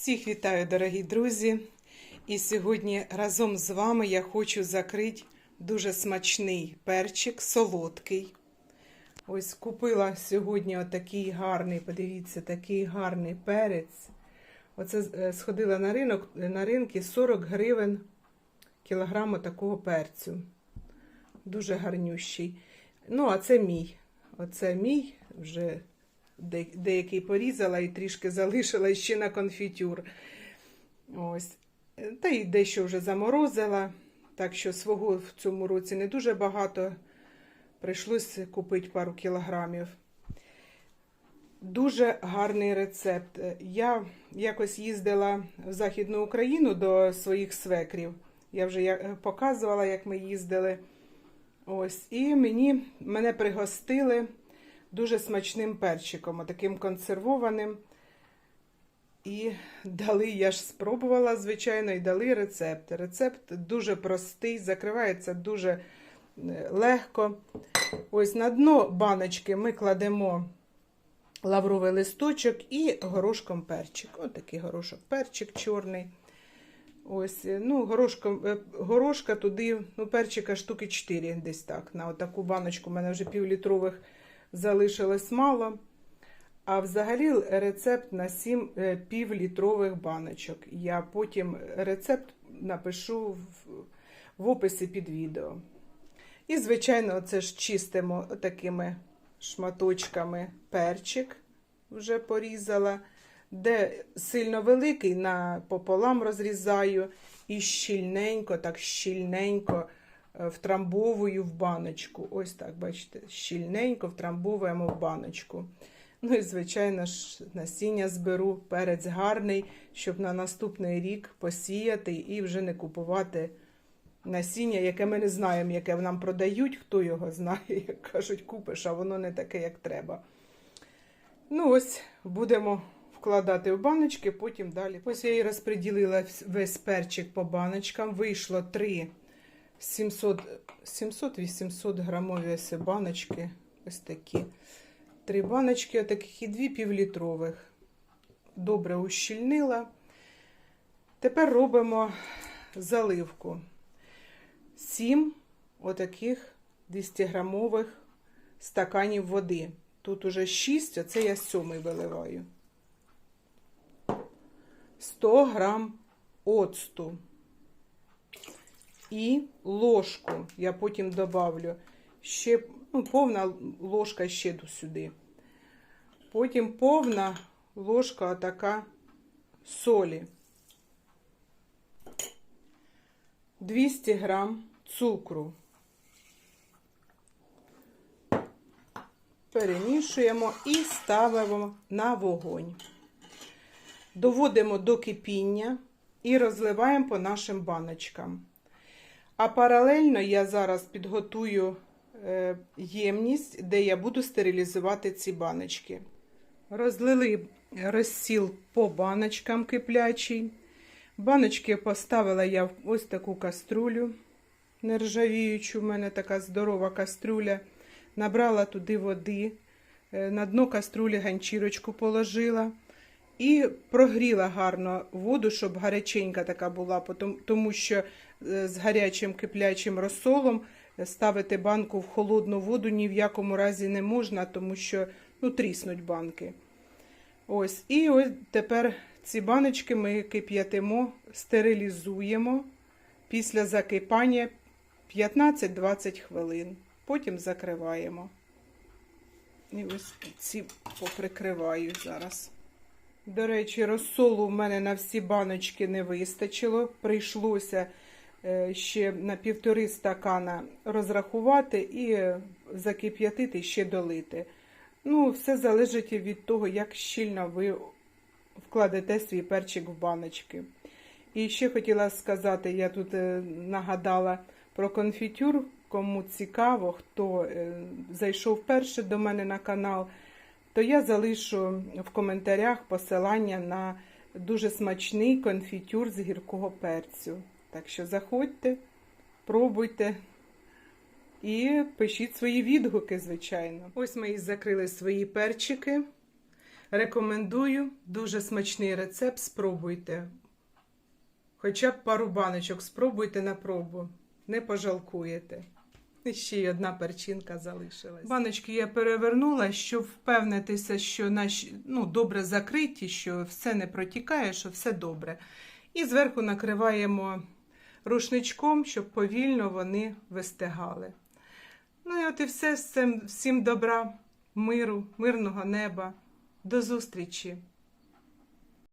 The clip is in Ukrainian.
Всіх вітаю, дорогі друзі! І сьогодні разом з вами я хочу закрити дуже смачний перчик, солодкий. Ось купила сьогодні отакий гарний, подивіться, такий гарний перець. Оце е, сходила на ринок, на ринки 40 гривень кілограму такого перцю. Дуже гарнющий. Ну, а це мій. Оце мій вже деякий порізала і трішки залишила ще на конфітюр. Ось. Та й дещо вже заморозила, так що свого в цьому році не дуже багато. Прийшлось купити пару кілограмів. Дуже гарний рецепт. Я якось їздила в Західну Україну до своїх свекрів. Я вже показувала, як ми їздили. Ось, і мені, мене пригостили дуже смачним перчиком, таким консервованим. І дали, я ж спробувала, звичайно, і дали рецепт. Рецепт дуже простий, закривається дуже е, легко. Ось на дно баночки ми кладемо лавровий листочок і горошком перчик. Ось такий горошок перчик чорний. Ось, е, ну, горошком, е, горошка туди, ну, перчика штуки 4 десь так. На отаку баночку у мене вже півлітрових залишилось мало. А взагалі рецепт на 7 е, півлітрових баночок. Я потім рецепт напишу в, описі під відео. І, звичайно, це ж чистимо такими шматочками перчик, вже порізала. Де сильно великий, напополам розрізаю і щільненько, так щільненько втрамбовую в баночку. Ось так, бачите, щільненько втрамбовуємо в баночку. Ну і, звичайно ж, насіння зберу, перець гарний, щоб на наступний рік посіяти і вже не купувати насіння, яке ми не знаємо, яке нам продають, хто його знає, як кажуть, купиш, а воно не таке, як треба. Ну, ось будемо вкладати в баночки, потім далі. Ось я і розподілила весь перчик по баночкам. Вийшло 3 700-800 грамові ось баночки. Ось такі. Три баночки, отаких і дві півлітрових. Добре ущільнила. Тепер робимо заливку. Сім отаких 200 грамових стаканів води. Тут уже 6, а це я сьомий виливаю. 100 грам оцту. І ложку я потім добавлю ще ну, повна ложка щеду сюди. Потім повна ложка така солі. 200 грам цукру. Перемішуємо і ставимо на вогонь. Доводимо до кипіння і розливаємо по нашим баночкам. А паралельно я зараз підготую е, ємність, де я буду стерилізувати ці баночки. Розлили розсіл по баночкам киплячий. Баночки поставила я в ось таку каструлю нержавіючу. У мене така здорова кастрюля. Набрала туди води, е, на дно каструлі ганчірочку положила. І прогріла гарно воду, щоб гаряченька така була, тому що е, з гарячим киплячим розсолом ставити банку в холодну воду ні в якому разі не можна, тому що ну, тріснуть банки. Ось, і ось тепер ці баночки ми кип'ятимо, стерилізуємо після закипання 15-20 хвилин. Потім закриваємо. І ось ці поприкриваю зараз. До речі, розсолу в мене на всі баночки не вистачило. Прийшлося е, ще на півтори стакана розрахувати і закип'ятити, ще долити. Ну, все залежить від того, як щільно ви вкладете свій перчик в баночки. І ще хотіла сказати, я тут е, нагадала про конфітюр. Кому цікаво, хто е, зайшов перше до мене на канал, то я залишу в коментарях посилання на дуже смачний конфітюр з гіркого перцю. Так що заходьте, пробуйте і пишіть свої відгуки, звичайно. Ось ми і закрили свої перчики. Рекомендую дуже смачний рецепт. Спробуйте. Хоча б пару баночок спробуйте на пробу. Не пожалкуєте. Ще одна перчинка залишилась. Баночки я перевернула, щоб впевнитися, що наші ну, добре закриті, що все не протікає, що все добре. І зверху накриваємо рушничком, щоб повільно вони вистигали. Ну і от і все. Всім добра, миру, мирного неба. До зустрічі!